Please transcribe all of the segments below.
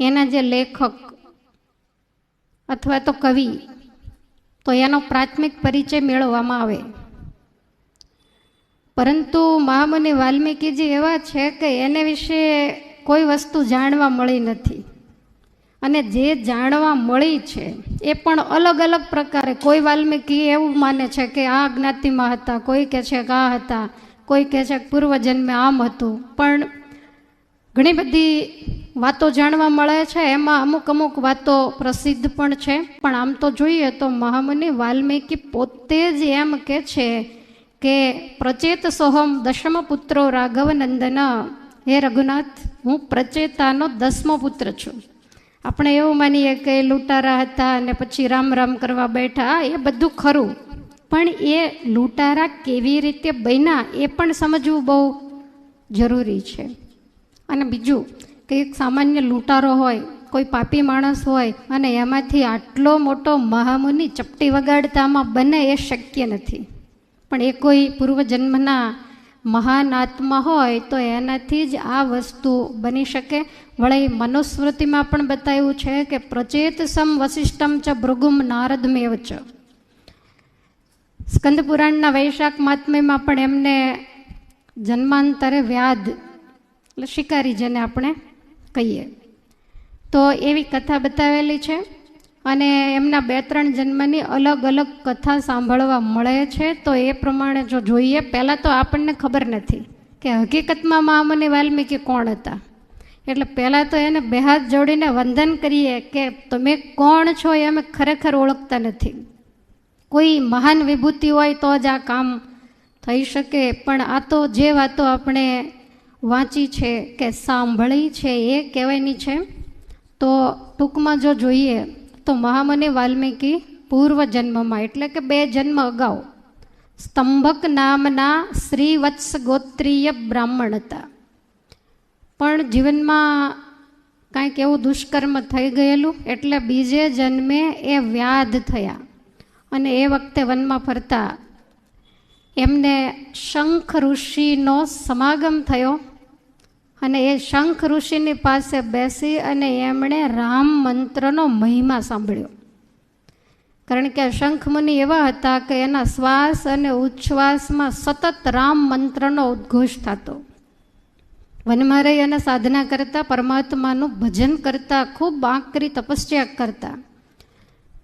એના જે લેખક અથવા તો કવિ, તો એનો પ્રાથમિક પરિચય મેળવવામાં આવે. પરંતુ મહામુનિ વાલ્મીકીજી એવા છે કે એને વિશે કોઈ વસ્તુ જાણવા મળી નથી. અને જે જાણવા મળી છે, એ પણ અલગ અલગ પ્રકારે. કોઈ વાલ્મીકી એવું માને છે કે આ જ્ઞાતિમાં હતા, કોઈ કહે છે કે આ હતા, કોઈ કહે છે કે પૂર્વજન્મે આમ હતું. પણ ઘણી બધી વાતો જાણવા મળે છે. એમાં અમુક અમુક વાતો પ્રસિદ્ધ પણ છે. પણ આમ તો જોઈએ તો મહામુનિ વાલ્મીકી પોતે જ એમ કે છે કે પ્રચેત સોહમ દશમ પુત્રો રાઘવ નંદન હે રઘુનાથ, હું પ્રચેતાનો દસમો પુત્ર છું. આપણે એવું માનીએ કે લૂંટારા હતા અને પછી રામ રામ કરવા બેઠા. એ બધું ખરું. પણ એ લૂંટારા કેવી રીતે બન્યા એ પણ સમજવું બહુ જરૂરી છે. અને બીજું કે એક સામાન્ય લૂંટારો હોય, કોઈ પાપી માણસ હોય, અને એમાંથી આટલો મોટો મહામુનિ ચપટી વગાડતામાં બને એ શક્ય નથી. પણ એ કોઈ પૂર્વજન્મના મહાન આત્મા હોય, તો એનાથી જ આ વસ્તુ બની શકે. વળી મનુસ્મૃતિમાં પણ બતાવ્યું છે કે પ્રચેત સમ વસિષ્ઠમ ચ ભૃગુમ નારદમેવ ચ. સ્કંદ પુરાણના વૈશાખ મહાત્મ્યમાં પણ એમને જન્માંતરે વ્યાધ એટલે શિકારી જેને આપણે કહીએ. તો એવી કથા બતાવેલી છે અને એમના બે ત્રણ જન્મની અલગ અલગ કથા સાંભળવા મળે છે. તો એ પ્રમાણે જો જોઈએ, પહેલાં તો આપણને ખબર નથી કે હકીકતમાં મહામુનિ વાલ્મીકી કોણ હતા. એટલે પહેલાં તો એને બે હાથ જોડીને વંદન કરીએ કે તમે કોણ છો એ અમે ખરેખર ઓળખતા નથી. કોઈ મહાન વિભૂતિ હોય તો જ આ કામ થઈ શકે. પણ આ તો જે વાતો આપણે વાંચી છે કે સાંભળી છે એ કહેવાયની છે. તો ટૂંકમાં જો જોઈએ, તો મહામુનિ વાલ્મીકી પૂર્વ જન્મમાં એટલે કે બે જન્મ અગાઉ, સ્તંભક નામના શ્રીવત્સ ગોત્રીય બ્રાહ્મણ હતા. પણ જીવનમાં કાંઈક એવું દુષ્કર્મ થઈ ગયેલું, એટલે બીજે જન્મે એ વ્યાધ થયા. અને એ વખતે વનમાં ફરતા. એમને શંખ ઋષિનો સમાગમ થયો. અને એ શંખ ઋષિની પાસે બેસી અને એમણે રામ મંત્રનો મહિમા સાંભળ્યો. કારણ કે શંખ મુનિ એવા હતા કે એના શ્વાસ અને ઉચ્છ્વાસમાં સતત રામ મંત્રનો ઉદ્ઘોષ થતો. વનમાં રહી અને સાધના કરતા, પરમાત્માનું ભજન કરતા, ખૂબ આકરી તપસ્યા કરતા.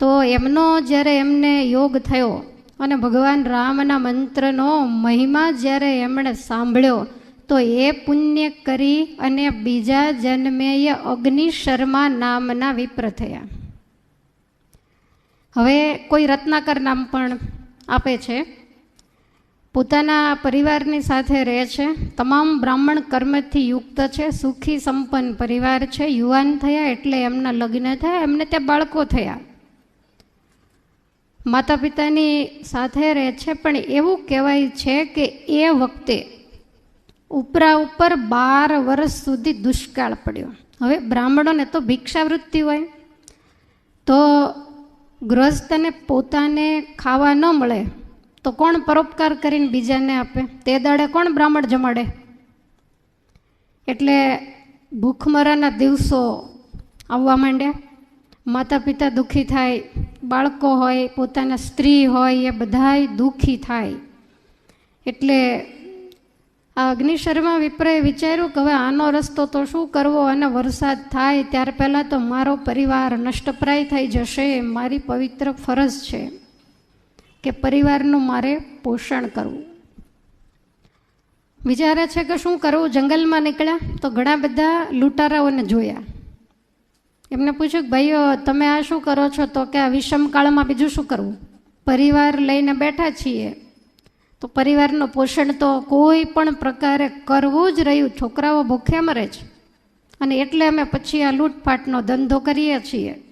તો એમનો જ્યારે એમને યોગ થયો અને ભગવાન રામના મંત્રનો મહિમા જ્યારે એમણે સાંભળ્યો તો એ પુણ્ય કરી અને બીજા જન્મે એ અગ્નિ શર્મા નામના વિપ્ર થયા. હવે કોઈ રત્નાકર નામ પણ આપે છે. પોતાના પરિવારની સાથે રહે છે. તમામ બ્રાહ્મણ કર્મથી યુક્ત છે. સુખી સંપન્ન પરિવાર છે. યુવાન થયા એટલે એમના લગ્ન થયા. એમને ત્યાં બાળકો થયા. માતા પિતાની સાથે રહે છે. પણ એવું કહેવાય છે કે એ વખતે ઉપરા ઉપર બાર વર્ષ સુધી દુષ્કાળ પડ્યો. હવે બ્રાહ્મણોને તો ભિક્ષાવૃત્તિ હોય. તો ગૃહસ્થને પોતાને ખાવા ન મળે, તો કોણ પરોપકાર કરીને બીજાને આપે? તે દાડે કોણ બ્રાહ્મણ જમાડે? એટલે ભૂખમરાના દિવસો આવવા માંડ્યા. માતા પિતા દુઃખી થાય, બાળકો હોય, પોતાના સ્ત્રી હોય, એ બધાય દુઃખી થાય. એટલે આ અગ્નિશર્મા વિપ્રએ વિચાર્યું કે હવે આનો રસ્તો તો શું કરવો અને વરસાદ થાય ત્યાર પહેલાં તો મારો પરિવાર નષ્ટપ્રાય થઈ જશે, મારી પવિત્ર ફરજ છે કે પરિવારનું મારે પોષણ કરવું. વિચારે છે કે શું કરવું? જંગલમાં નીકળ્યા તો ઘણા બધા લૂંટારાઓને જોયા. એમને પૂછ્યું કે ભાઈઓ, તમે આ શું કરો છો? તો કે આ વિષમકાળમાં બીજું શું કરવું? પરિવાર લઈને બેઠા છીએ. તો પરિવારનું પોષણ તો કોઈ પણ પ્રકારે કરવું જ રહ્યું. છોકરાઓ ભૂખ્યા મરે છે. અને એટલે અમે પછી આ લૂંટફાટનો ધંધો કરીએ છીએ.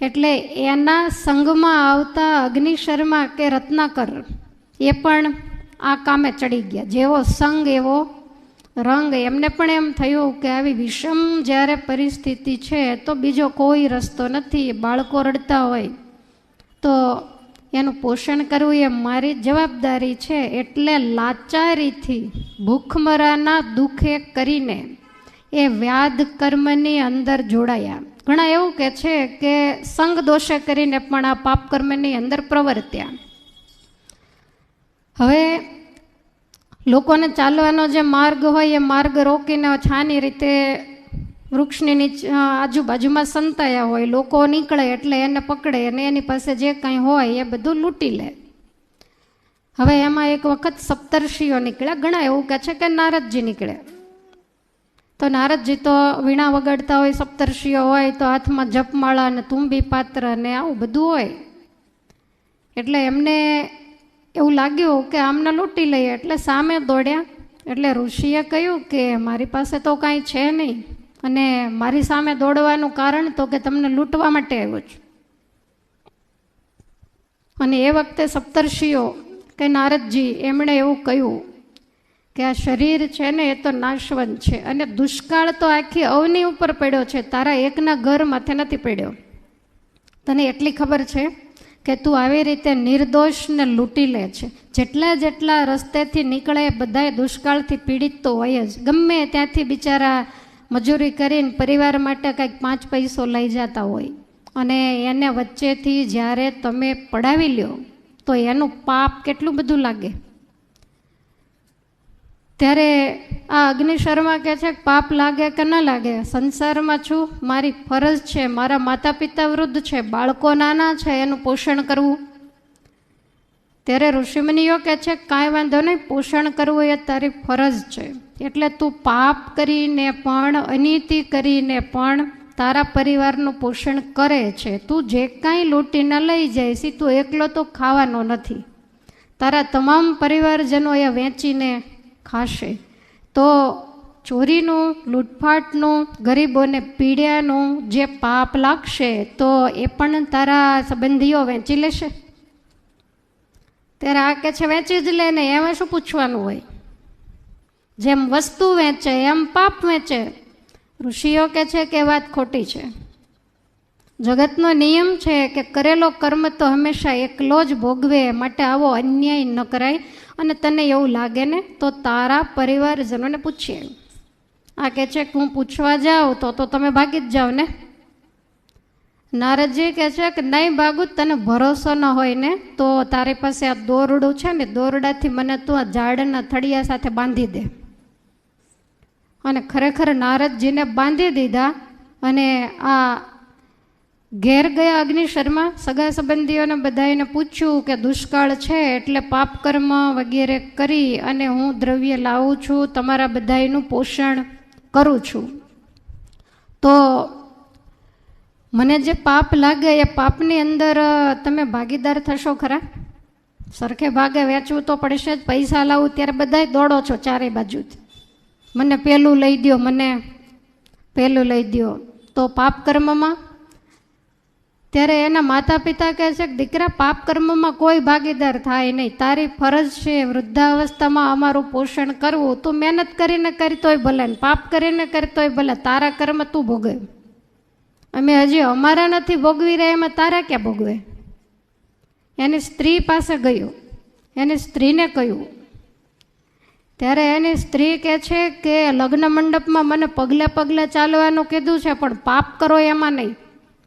એટલે એના સંઘમાં આવતા અગ્નિશર્મા કે રત્નાકર એ પણ આ કામે ચડી ગયા. જેવો સંઘ, એવો રંગ. એમને પણ એમ થયું કે આવી વિષમ જ્યારે પરિસ્થિતિ છે, તો બીજો કોઈ રસ્તો નથી. બાળકો રડતા હોય. તો એનું પોષણ કરવું એ મારી જવાબદારી છે એટલે લાચારીથી ભૂખમરાના દુઃખે કરીને એ વ્યાધ કર્મની અંદર જોડાયા. ઘણા એવું કે છે કે સંગ દોષે કરીને પણ આ પાપ કર્મની અંદર પ્રવર્ત્યા. હવે લોકોને ચાલવાનો જે માર્ગ હોય એ માર્ગ રોકીને છાની રીતે વૃક્ષની નીચે આજુબાજુમાં સંતાયા હોય, લોકો નીકળે એટલે એને પકડે અને એની પાસે જે કંઈ હોય એ બધું લૂંટી લે. હવે એમાં એક વખત સપ્તર્ષિઓ નીકળ્યા. ઘણા એવું કહે છે કે નારદજી નીકળે તો નારદજી તો વીણા વગાડતા હોય, સપ્તર્ષિઓ હોય, તો હાથમાં જપમાળા ને તુંબી પાત્ર ને આવું બધું હોય. એટલે એમને એવું લાગ્યું કે આમને લૂંટી લઈએ. એટલે સામે દોડ્યા. એટલે ઋષિએ કહ્યું કે મારી પાસે તો કાંઈ છે નહીં. અને મારી સામે દોડવાનું કારણ તો કે તમને લૂંટવા માટે આવ્યો છું. અને એ વખતે સપ્તર્ષિઓ કે નારદજી, એમણે એવું કહ્યું કે આ શરીર છે ને, એ તો નાશવંત છે અને દુષ્કાળ તો આખી અવની ઉપર પડ્યો છે, તારા એકના ઘર માથે નથી પડ્યો. તને એટલી ખબર છે કે તું આવી રીતે નિર્દોષને લૂંટી લે છે? જેટલા જેટલા રસ્તેથી નીકળે બધાએ દુષ્કાળથી પીડિત તો હોય જ. ગમે ત્યાંથી બિચારા મજૂરી કરીને પરિવાર માટે કંઈક પાંચ પૈસો લઈ જતા હોય. અને એને વચ્ચેથી જ્યારે તમે પડાવી લ્યો, તો એનું પાપ કેટલું બધું લાગે? ત્યારે આ અગ્નિશર્મા કહે છે પાપ લાગે કે ન લાગે? સંસારમાં છું, મારી ફરજ છે, મારા માતા પિતા વૃદ્ધ છે, બાળકો નાના છે, એનું પોષણ કરવું. ત્યારે ઋષિમુનિઓ કહે છે, કાંઈ વાંધો નહીં, પોષણ કરવું એ તારી ફરજ છે. એટલે તું પાપ કરીને પણ, અનીતિ કરીને પણ તારા પરિવારનું પોષણ કરે છે. તું જે કાંઈ લૂંટીને લઈ જાય છે તું એકલો તો ખાવાનો નથી. તારા તમામ પરિવારજનો એ વેચીને ખાશે. તો ચોરીનું, લૂંટફાટનું, ગરીબોને પીડ્યાનું જે પાપ લાગશે, તો એ પણ તારા સંબંધીઓ વેચી લેશે. ત્યારે આ કે છે, વેચી જ લે ને એમાં શું પૂછવાનું હોય? જેમ વસ્તુ વેચે, એમ પાપ વેચે. ઋષિઓ કે છે કે વાત ખોટી છે. જગતનો નિયમ છે કે કરેલો કર્મ તો હંમેશા એકલો જ ભોગવે માટે આવો અન્યાય ન કરાય. અને તને એવું લાગે ને, તો તારા પરિવારજનોને પૂછીએ. આ કે છે કે હું પૂછવા જાઉં તો તો તમે ભાગી જ જાઓ ને? નારદજી કહે છે કે નહીં ભાગું તને ભરોસો ન હોય ને, તો તારી પાસે આ દોરડું છે ને, દોરડાથી મને તું આ ઝાડના થળિયા સાથે બાંધી દે. અને ખરેખર નારદજીને બાંધી દીધા અને આ ઘેર ગયા અગ્નિ શર્મા સગા સંબંધીઓને બધાને પૂછ્યું કે દુષ્કાળ છે એટલે પાપ કર્મ વગેરે કરી અને હું દ્રવ્ય લાવું છું, તમારા બધાનું પોષણ કરું છું. તો મને જે પાપ લાગે એ પાપની અંદર તમે ભાગીદાર થશો ખરા? સરખે ભાગે વેચવું તો પડશે જ, પૈસા લાવું ત્યારે બધાય દોડો છો ચારે બાજુથી. મને પેલું લઈ દો મને પેલું લઈ દો તો પાપ કર્મમાં? ત્યારે એના માતા પિતા કહે છે કે, દીકરા, પાપ કર્મમાં કોઈ ભાગીદાર થાય નહીં. તારી ફરજ છે વૃદ્ધાવસ્થામાં અમારું પોષણ કરવું. તું મહેનત કરીને કરતોય ભલે પાપ કરીને કરતોય ભલે. તારા કર્મ તું ભોગવે. અમે હજી અમારા નથી ભોગવી રહ્યા, એમાં તારા ક્યાં ભોગવે? એની સ્ત્રી પાસે ગયો. એની સ્ત્રીને કહ્યું, ત્યારે એની સ્ત્રી કહે છે કે લગ્ન મંડપમાં મને પગલે પગલે ચાલવાનું કીધું છે, પણ પાપ કરો એમાં નહીં.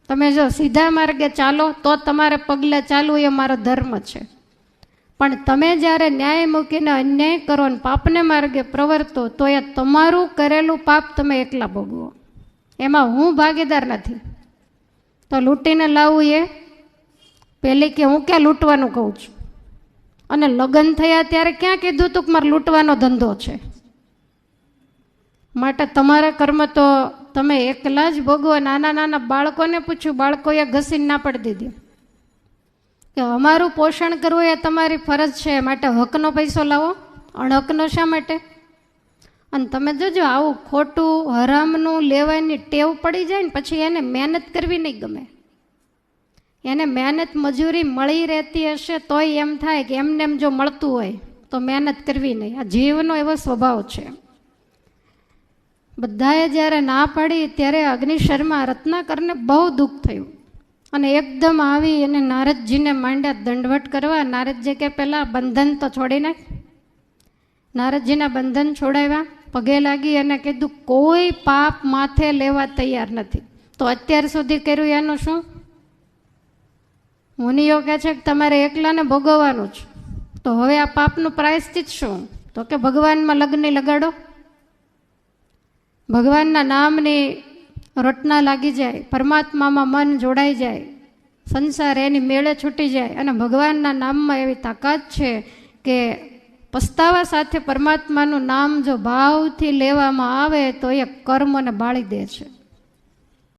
તમે જો સીધા માર્ગે ચાલો, તો તમારે પગલે ચાલવું એ મારો ધર્મ છે. પણ તમે જ્યારે ન્યાય મૂકીને અન્યાય કરો અને પાપને માર્ગે પ્રવર્તો, તો એ તમારું કરેલું પાપ તમે એકલા ભોગવો. એમાં હું ભાગીદાર નથી. તો લૂંટીને લાવવું એ? પહેલી કે હું ક્યાં લૂંટવાનું કહું છું? અને લગ્ન થયા ત્યારે ક્યાં કીધું તું કે મારે લૂંટવાનો ધંધો છે? માટે તમારા કર્મ તો તમે એકલા જ ભોગવો. નાના નાના બાળકોને પૂછ્યું. બાળકોએ ઘસીને ના પડી દીધી. કે અમારું પોષણ કરવું એ તમારી ફરજ છે. માટે હકનો પૈસો લાવો. અણહકનો શા માટે? અને તમે જોજો, આવું ખોટું હરામનું લેવાની ટેવ પડી જાય ને પછી એને મહેનત કરવી નહીં ગમે. એને મહેનત મજૂરી મળી રહેતી હશે તોય એમ થાય કે એમને એમ જો મળતું હોય તો મહેનત કરવી નહીં. આ જીવનો એવો સ્વભાવ છે. બધાએ જ્યારે ના પાડી ત્યારે અગ્નિશર્મા રત્નાકરને બહુ દુઃખ થયું. અને એકદમ આવી અને નારદજીને માંડ્યા દંડવટ કરવા. નારદજી કે પહેલાં બંધન તો છોડી નાખ. નારદજીના બંધન છોડાવ્યા. પગે લાગી અને કીધું, કોઈ પાપ માથે લેવા તૈયાર નથી. તો અત્યાર સુધી કર્યું એનું શું? મુનિઓ કહે છે કે, તમારે એકલાને ભોગવવાનું છે. તો હવે આ પાપનું પ્રાયશ્ચિત શું? તો કે ભગવાનમાં લગ્ન લગાડો. ભગવાનના નામની રટના લાગી જાય, પરમાત્મામાં મન જોડાઈ જાય, સંસાર એની મેળે છૂટી જાય અને ભગવાનના નામમાં એવી તાકાત છે કે પસ્તાવા સાથે પરમાત્માનું નામ જો ભાવથી લેવામાં આવે તો એ કર્મને બાળી દે છે.